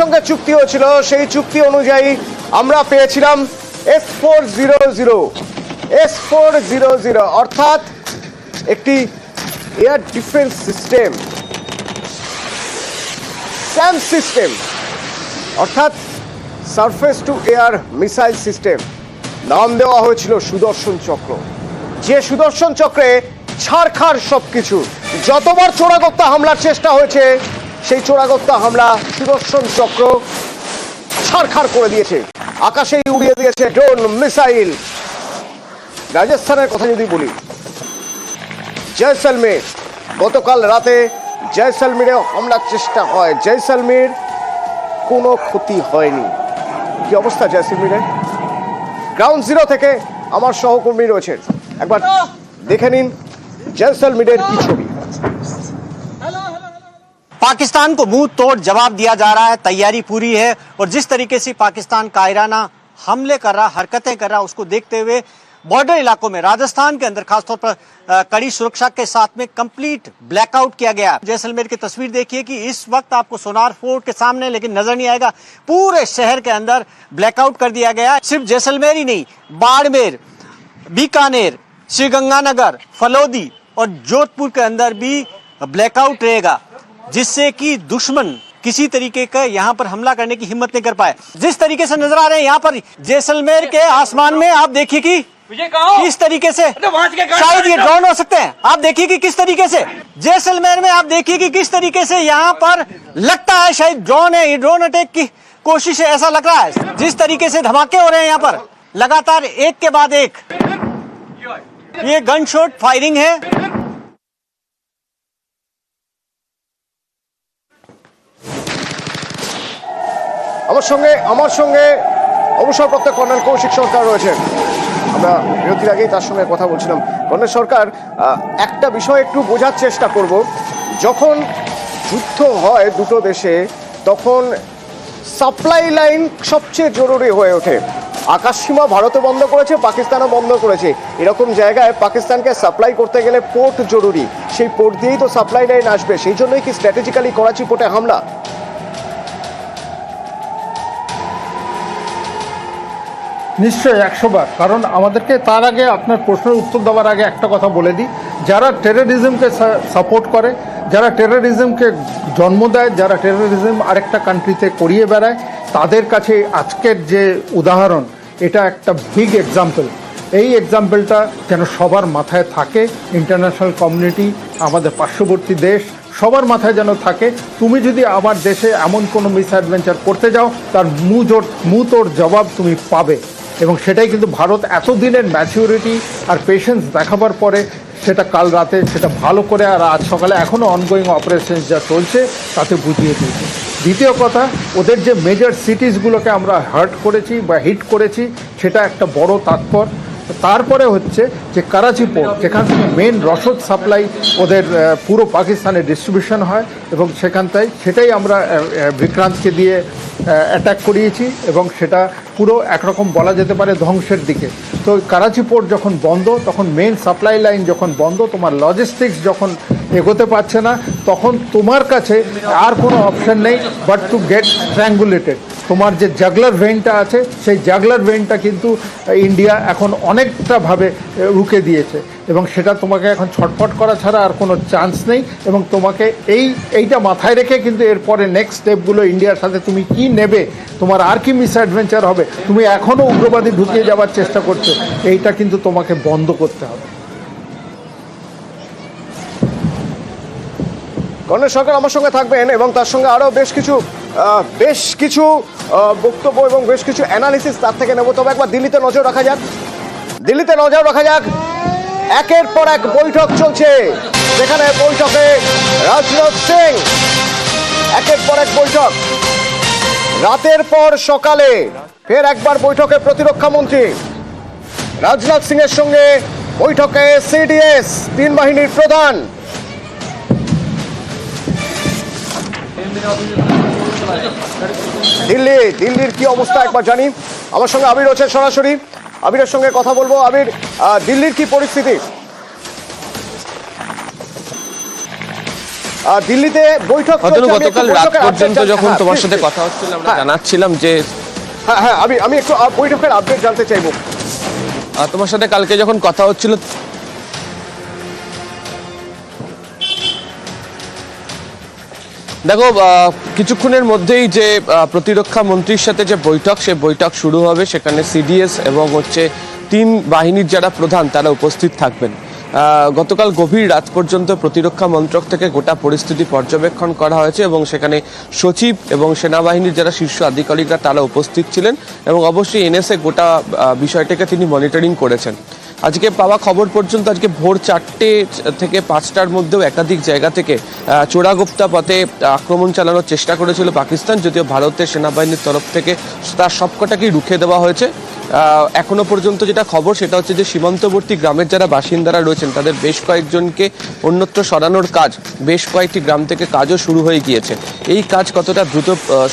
সঙ্গে চুক্তি হয়েছিল, সেই চুক্তি অনুযায়ী আমরা পেয়েছিলাম S four zero zero S four zero zero অর্থাৎ একটি air defence system, SAM system, অর্থাৎ surface to air missile system. নাম দেওয়া হয়েছিল সুদর্শন চক্র। যে সুদর্শন চক্রে ছাড়খাড় সব কিছু যতবার চোরাগত্তা হামলার চেষ্টা হয়েছে সেই চোরাগত্তা হামলা, সুদর্শন চক্র ছাড়খাড় করে দিয়েছে। আকাশেই উড়িয়ে দিয়েছে ড্রোন, মিসাইল। রাজস্থানের কথা যদি বলি, জয়সলমের, গতকাল রাতে জয়সলমীরে হামলার চেষ্টা হয়। জয়সলমীর কোনো ক্ষতি হয়নি। কি অবস্থা জয়সলমীরে গ্রাউন্ড জিরো থেকে আমার সহকর্মী রয়েছেন। একবার দেখে নিন জয়সলমীরের কি ছবি। पाकिस्तान को मुँह तोड़ जवाब दिया जा रहा है, तैयारी पूरी है और जिस तरीके से पाकिस्तान कायराना हमले कर रहा, हरकतें कर रहा, उसको देखते हुए बॉर्डर इलाकों में, राजस्थान के अंदर, खासतौर पर कड़ी सुरक्षा के साथ में कंप्लीट ब्लैकआउट किया गया। जैसलमेर की तस्वीर देखिए कि इस वक्त आपको सोनार फोर्ट के सामने, लेकिन नज़र नहीं आएगा, पूरे शहर के अंदर ब्लैकआउट कर दिया गया। सिर्फ़ जैसलमेर ही नहीं, बाड़मेर, बीकानेर, श्रीगंगानगर, फलोदी और जोधपुर के अंदर भी ब्लैकआउट रहेगा। जिससे कि दुश्मन किसी तरीके का यहाँ पर हमला करने की हिम्मत नहीं कर पाए। जिस तरीके से नज़र आ रहे हैं यहाँ पर जैसलमेर के आसमान में आप देखिए कि? किस तरीके से शायद ये ड्रोन हो सकते हैं। आप देखिए कि किस तरीके से जैसलमेर में आप देखिए कि किस तरीके से यहाँ पर लगता है शायद ड्रोन है ये ड्रोन अटैक की कोशिश है ऐसा लग रहा है। जिस तरीके से धमाके हो रहे हैं यहाँ पर लगातार एक के बाद एक। ये गन शॉट फायरिंग है। আমার সঙ্গে আমার সঙ্গে অবসরপ্রাপ্ত কর্নেল কৌশিক সরকার রয়েছেন। আমরা বিরতির আগেই তার সঙ্গে কথা বলছিলাম। কর্নেল সরকার একটা বিষয় একটু বোঝার চেষ্টা করব। যখন যুদ্ধ হয় দুটো দেশে, তখন সাপ্লাই লাইন সবচেয়ে জরুরি হয়ে ওঠে। আকাশসীমা ভারতও বন্ধ করেছে, পাকিস্তানও বন্ধ করেছে। এরকম জায়গায় পাকিস্তানকে সাপ্লাই করতে গেলে পোর্ট জরুরি। সেই পোর্ট দিয়েই তো সাপ্লাই লাইন আসবে। সেই জন্যই কি স্ট্র্যাটেজিক্যালি করাচি পোর্টে হামলা? নিশ্চয়ই একশো বার কারণ আমাদেরকে তার আগে আপনার প্রশ্নের উত্তর দেওয়ার আগে একটা কথা বলে দিই। যারা টেরোরিজমকে সাপোর্ট করে, যারা টেরোরিজমকে জন্ম দেয়, যারা টেরোরিজম আরেকটা কান্ট্রিতে করিয়ে বেড়ায়, তাদের কাছে আজকের যে উদাহরণ, এটা একটা বিগ এক্সাম্পল এই এক্সাম্পলটা যেন সবার মাথায় থাকে ইন্টারন্যাশনাল কমিউনিটি আমাদের পার্শ্ববর্তী দেশ, সবার মাথায় যেন থাকে। তুমি যদি আমার দেশে এমন কোনো মিস অ্যাডভেঞ্চার করতে যাও, তার মুজোর, মুতোর জবাব তুমি পাবে। এবং সেটাই কিন্তু ভারত এতদিনের ম্যাচিউরিটি আর পেশেন্স দেখাবার পরে সেটা কাল রাতে সেটা ভালো করে আর আজ সকালে এখনও অনগোয়িং অপারেশন যা চলছে তাতে বুঝিয়ে দিয়েছে। দ্বিতীয় কথা, ওদের যে মেজর সিটিসগুলোকে আমরা হার্ট করেছি বা হিট করেছি, সেটা একটা বড় তাৎপর তারপরে হচ্ছে যে করাচি পোর্ট যেখান থেকে মেন রসদ সাপ্লাই ওদের পুরো পাকিস্তানে ডিস্ট্রিবিউশন হয় এবং সেখানটায় সেটাই আমরা বিক্রান্তকে দিয়ে অ্যাটাক করিয়েছি এবং সেটা পুরো একরকম বলা যেতে পারে ধ্বংসের দিকে। তো করাচি পোর্ট যখন বন্ধ, তখন মেন সাপ্লাই লাইন যখন বন্ধ, তোমার লজিস্টিক্স যখন এগোতে পারছে না, তখন তোমার কাছে আর কোনো অপশন নেই বাট টু গেট স্ট্র্যাঙ্গুলেটেড তোমার যে জাগলার ভেনটা আছে, সেই জাগলার ভেনটা কিন্তু ইন্ডিয়া এখন অনেকটাভাবে রুখে দিয়েছে। এবং সেটা তোমাকে এখন ছটফট করা ছাড়া আর কোনো চান্স নেই। এবং তোমাকে এই, এইটা মাথায় রেখে কিন্তু এরপরে নেক্সট স্টেপগুলো ইন্ডিয়ার সাথে তুমি কি নেবে, তোমার আর কি মিস অ্যাডভেঞ্চার হবে, তুমি এখনও উগ্রবাদী ঢুকিয়ে যাওয়ার চেষ্টা করছ, এইটা কিন্তু তোমাকে বন্ধ করতে হবে। কর্নেল সরকার আমার সঙ্গে থাকবেন এবং তার সঙ্গে আরও বেশ কিছু বেশ কিছু বক্তব্য এবং বেশ কিছু অ্যানালিসিস তার থেকে নেব। তবে একবার দিল্লিতে নজর রাখা যাক। দিল্লিতে নজর রাখা যাক। একের পর এক বৈঠক চলছে। যেখানে বৈঠকে রাজনাথ সিং। একের পর এক বৈঠক। রাতের পর সকালে ফের একবার বৈঠকে প্রতিরক্ষা মন্ত্রী। রাজনাথ সিং এর সঙ্গে বৈঠকে সিডিএস, তিন বাহিনীর প্রধান। দিল্লি দিল্লির কি অবস্থা একবার জানি। আমার সঙ্গে আবির রয়েছে সরাসরি। আবিরের সঙ্গে কথা বলব। আবির দিল্লির কি পরিস্থিতি? দিল্লিতে বৈঠক গতকাল রাত পর্যন্ত যখন তোমার সাথে কথা হচ্ছিল আমরা হ্যাঁ। জানাচ্ছিলাম যে হ্যাঁ হ্যাঁ আমি আমি একটু বৈঠকের আপডেট জানতে চাইব। তোমার সাথে কালকে যখন কথা হচ্ছিল দেখো কিছুক্ষণের মধ্যেই যে প্রতিরক্ষা মন্ত্রীর সাথে যে বৈঠক সে বৈঠক শুরু হবে সেখানে সিডিএস এবং হচ্ছে তিন বাহিনীর যারা প্রধান, তারা উপস্থিত থাকবেন। গতকাল গভীর রাত পর্যন্ত প্রতিরক্ষা মন্ত্রক থেকে গোটা পরিস্থিতি পর্যবেক্ষণ করা হয়েছে এবং সেখানে সচিব এবং সেনাবাহিনীর যারা শীর্ষ আধিকারিকরা, তারা উপস্থিত ছিলেন এবং অবশ্যই এনএসএ গোটা বিষয়টাকে তিনি মনিটরিং করেছেন। আজকে পাওয়া খবর পর্যন্ত আজকে ভোর চারটে থেকে পাঁচটার মধ্যেও একাধিক জায়গা থেকে চোরাগুপ্তা পথে আক্রমণ চালানোর চেষ্টা করেছিল পাকিস্তান, যদিও ভারতের সেনাবাহিনীর তরফ থেকে তার সবকটাকেই রুখে দেওয়া হয়েছে। এখনও পর্যন্ত যেটা খবর সেটা হচ্ছে যে সীমান্তবর্তী গ্রামের যারা বাসিন্দারা রয়েছেন, তাদের বেশ কয়েকজনকে অন্যত্র সরানোর কাজ, বেশ কয়েকটি গ্রাম থেকে কাজও শুরু হয়ে গিয়েছে। এই কাজ কতটা দ্রুত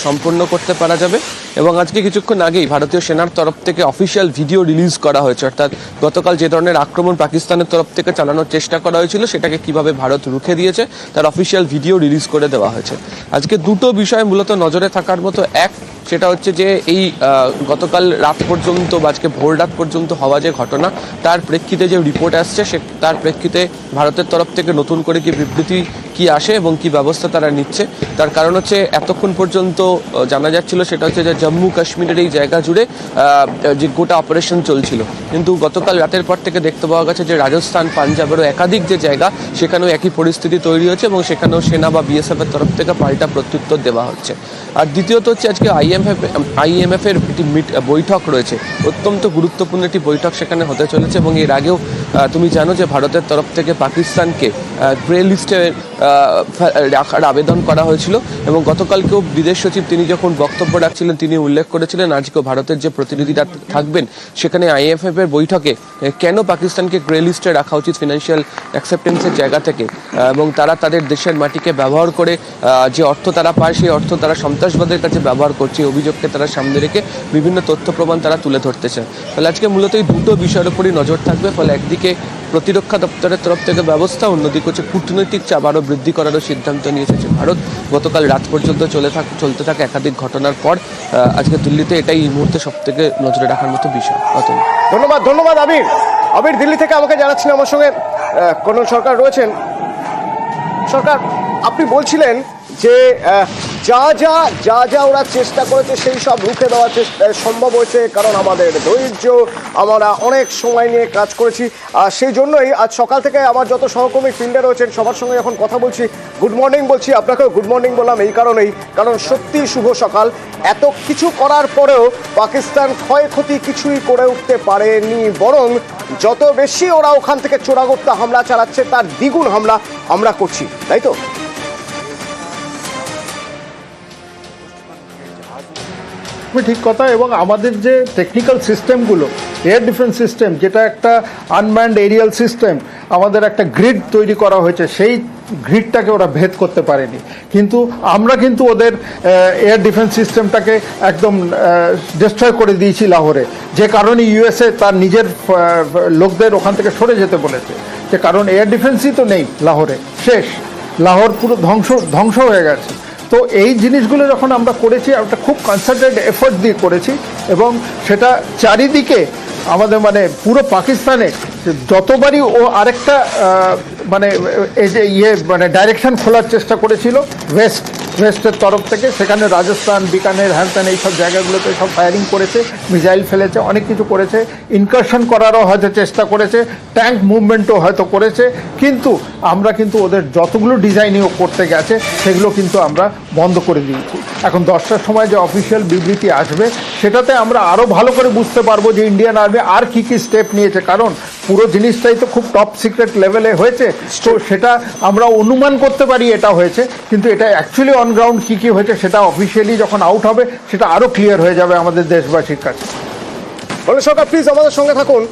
সম্পন্ন করতে পারা যাবে? এবং আজকে কিছুক্ষণ আগেই ভারতীয় সেনার তরফ থেকে অফিসিয়াল ভিডিও রিলিজ করা হয়েছে। অর্থাৎ গতকাল যে ধরনের আক্রমণ পাকিস্তানের তরফ থেকে চালানোর চেষ্টা করা হয়েছিল, সেটাকে কীভাবে ভারত রুখে দিয়েছে, তার অফিসিয়াল ভিডিও রিলিজ করে দেওয়া হয়েছে। আজকে দুটো বিষয় মূলত নজরে থাকার মতো এক, সেটা হচ্ছে যে এই গতকাল রাত পর্যন্ত বা আজকে ভোর রাত পর্যন্ত হওয়া যে ঘটনা, তার প্রেক্ষিতে যে রিপোর্ট আসছে, সে, তার প্রেক্ষিতে ভারতের তরফ থেকে নতুন করে কি বিবৃতি কি আসে এবং কি ব্যবস্থা তারা নিচ্ছে, তার কারণ হচ্ছে এতক্ষণ পর্যন্ত জানা যাচ্ছিল, সেটা হচ্ছে যে জম্মু কাশ্মীরের এই জায়গা জুড়ে যে গোটা অপারেশন চলছিল। কিন্তু গতকাল রাতের পর থেকে দেখতে পাওয়া গেছে যে রাজস্থান, পাঞ্জাবেরও একাধিক যে জায়গা, সেখানেও একই পরিস্থিতি তৈরি হয়েছে এবং সেখানেও সেনা বা বিএসএফ এর তরফ থেকে পাল্টা প্রত্যুত্তর দেওয়া হচ্ছে। আর দ্বিতীয়ত হচ্ছে আজকে আইএমএফ আইএমএফ এর একটি মিট, বৈঠক রয়েছে। অত্যন্ত গুরুত্বপূর্ণ একটি বৈঠক সেখানে হতে চলেছে এবং এর আগেও তুমি জানো যে ভারতের তরফ থেকে পাকিস্তানকে গ্রে লিস্টে রাখার আবেদন করা হয়েছিল এবং গতকালকেও বিদেশ সচিব তিনি যখন বক্তব্য রাখছিলেন, তিনি উল্লেখ করেছিলেন, আজকেও ভারতের যে প্রতিনিধিরা থাকবেন, সেখানে আইএফএফ এর বৈঠকে কেন পাকিস্তানকে গ্রে লিস্টে রাখা উচিত ফিনান্সিয়াল অ্যাকসেপ্টেন্সের জায়গা থেকে? এবং তারা তাদের দেশের মাটিকে ব্যবহার করে যে অর্থ তারা পায়, সেই অর্থ তারা সন্ত্রাসবাদের কাছে ব্যবহার করছে অভিযোগকে তারা সামনে রেখে বিভিন্ন তথ্য প্রমাণ তারা তুলে ধরতে ফলে আজকে মূলত এই দুটো বিষয়ের উপরই নজর থাকবে, ফলে একদিকে প্রতিরক্ষা দপ্তরের তরফ থেকে ব্যবস্থা, অন্যদিকে হচ্ছে কূটনৈতিক চাপ আরও বৃদ্ধি করারও সিদ্ধান্ত নিয়েছে ভারত। গতকাল রাত পর্যন্ত চলে থাক, চলতে থাকে একাধিক ঘটনার পর আজকে দিল্লিতে এটাই এই মুহূর্তে সব থেকে নজরে রাখার মতো বিষয়। ধন্যবাদ ধন্যবাদ আবির আবির দিল্লি থেকে আমাকে জানাচ্ছেন আমার সঙ্গে কোন সরকার রয়েছেন। সরকার, আপনি বলছিলেন যে যা যা যা যা ওরা চেষ্টা করেছে, সেই সব রুখে দেওয়ার চেষ্টা সম্ভব হয়েছে, কারণ আমাদের ধৈর্য, আমরা অনেক সময় নিয়ে কাজ করেছি। আর সেই জন্যই আজ সকাল থেকে আমার যত সহকর্মী ফিল্ডে রয়েছেন, সবার সঙ্গে যখন কথা বলছি। গুড মর্নিং বলছি, আপনাকেও গুড মর্নিং বললাম এই কারণেই, কারণ সত্যি শুভ সকাল। এত কিছু করার পরেও পাকিস্তান ক্ষয়ক্ষতি কিছুই করে উঠতে পারেনি, বরং যত বেশি ওরা ওখান থেকে চোরাগোপ্তা হামলা চালাচ্ছে, তার দ্বিগুণ হামলা আমরা করছি, তাই তো? তুমি ঠিক কথা এবং আমাদের যে টেকনিক্যাল সিস্টেমগুলো এয়ার ডিফেন্স সিস্টেম যেটা একটা আনম্যান্ড এরিয়াল সিস্টেম আমাদের একটা গ্রিড তৈরি করা হয়েছে, সেই গ্রিডটাকে ওরা ভেদ করতে পারেনি। কিন্তু আমরা কিন্তু ওদের এয়ার ডিফেন্স সিস্টেমটাকে একদম ডিস্ট্রয় করে দিয়েছি লাহোরে। যে কারণে ইউএসএ তার নিজের লোকদের ওখান থেকে সরে যেতে বলেছে। যে কারণ এয়ার ডিফেন্সই তো নেই লাহোরে। শেষ। লাহোর পুরো ধ্বংস ধ্বংস হয়ে গেছে। তো এই জিনিসগুলো যখন আমরা করেছি, একটা খুব কনসেন্ট্রেট এফোর্ট দিয়ে করেছি এবং সেটা চারিদিকে আমাদের মানে পুরো পাকিস্তানে যতবারই ও আরেকটা মানে এই যে ইয়ে মানে ডাইরেকশন খোলার চেষ্টা করেছিল ওয়েস্ট ওয়েস্টের তরফ থেকে সেখানে রাজস্থান, বিকানের, হ্যানত্যান এইসব জায়গাগুলোতে সব ফায়ারিং করেছে, মিসাইল ফেলেছে, অনেক কিছু করেছে ইনকারশন করারও হয়তো চেষ্টা করেছে ট্যাঙ্ক মুভমেন্টও হয়তো করেছে, কিন্তু আমরা কিন্তু ওদের যতগুলো ডিজাইনিং করতে গেছে, সেগুলো কিন্তু আমরা বন্ধ করে দিয়েছি। এখন দশটার সময় যে অফিসিয়াল বিবৃতি আসবে, সেটাতে আমরা আরও ভালো করে বুঝতে পারব যে ইন্ডিয়ান আর্মি আর কি কি স্টেপ নিয়েছে। কারণ পুরো জিনিসটাই তো খুব টপ সিক্রেট লেভেলে হয়েছে। তো সেটা আমরা অনুমান করতে পারি এটা হয়েছে, কিন্তু এটা অ্যাকচুয়ালি অন গ্রাউন্ড কী কী হয়েছে সেটা অফিসিয়ালি যখন আউট হবে, সেটা আরও ক্লিয়ার হয়ে যাবে আমাদের দেশবাসীর কাছে। বলে সরকার প্লিজ আমাদের সঙ্গে থাকুন।